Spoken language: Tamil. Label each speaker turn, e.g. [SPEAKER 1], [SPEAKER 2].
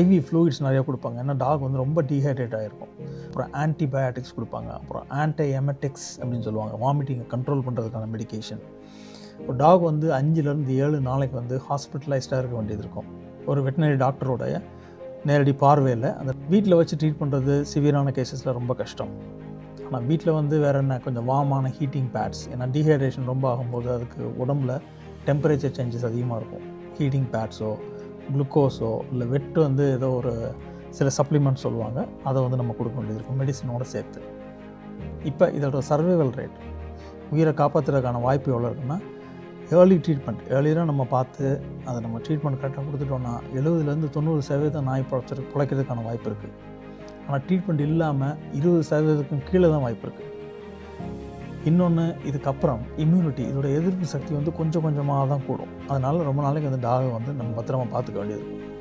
[SPEAKER 1] ஐவி ஃப்ளூயிட்ஸ் நிறையா கொடுப்பாங்க. ஏன்னா டாக் வந்து ரொம்ப டீஹைட்ரேட் ஆகிருக்கும் அப்புறம் ஆன்டிபயோட்டிக்ஸ் கொடுப்பாங்க. அப்புறம் ஆன்டி எமெட்டிக்ஸ் அப்படின்னு சொல்லுவாங்க. வாமிட்டிங்கை கண்ட்ரோல் பண்ணுறதுக்கான மெடிகேஷன் இப்போ டாக் வந்து அஞ்சுலேருந்து ஏழு நாளைக்கு வந்து ஹாஸ்பிட்டலைஸ்டாக இருக்க வேண்டியது இருக்கும். ஒரு வெட்டினரி டாக்டரோடைய நேரடி பார்வையில் அந்த வீட்டில் வச்சு ட்ரீட் பண்ணுறது சிவியரான கேசஸில் ரொம்ப கஷ்டம். ஆனால் வீட்டில் வந்து வேறு என்ன? கொஞ்சம் வார்மான ஹீட்டிங் பேட்ஸ் ஏன்னா டீஹைட்ரேஷன் ரொம்ப ஆகும்போது அதுக்கு உடம்புல டெம்பரேச்சர் சேஞ்சஸ் அதிகமாக இருக்கும். ஹீட்டிங் பேட்ஸோ குளுக்கோஸோ இல்லை வெட்டு வந்து ஏதோ ஒரு சில சப்ளிமெண்ட் சொல்லுவாங்க அதை வந்து நம்ம கொடுக்க வேண்டியது இருக்கும் மெடிசனோடு சேர்த்து. இப்போ இதோட சர்வைவல் ரேட் உயிரை காப்பாற்றுறதுக்கான வாய்ப்பு எவ்வளோ இருக்குன்னா ஏர்லி ட்ரீட்மெண்ட் ஏர்லியராக நம்ம பார்த்து அதை நம்ம ட்ரீட்மெண்ட் கரெக்டாக கொடுத்துட்டோம்னா எழுபதுலேருந்து தொண்ணூறு சதவீதம் நாய் பிழைச்சிரு பிழைக்கிறதுக்கான வாய்ப்பு இருக்குது ஆனால் ட்ரீட்மெண்ட் இல்லாமல் இருபது சதவீதத்துக்கும் கீழே தான் வாய்ப்பு இருக்குது இன்னொன்று இதுக்கப்புறம் இம்யூனிட்டி இதோட எதிர்ப்பு சக்தி வந்து கொஞ்சம் கொஞ்சமாக தான் கூடும். அதனால் ரொம்ப நாளைக்கு அந்த டாகை வந்து நம்ம பத்திரமா பார்த்துக்க வேண்டியது இருக்கும்.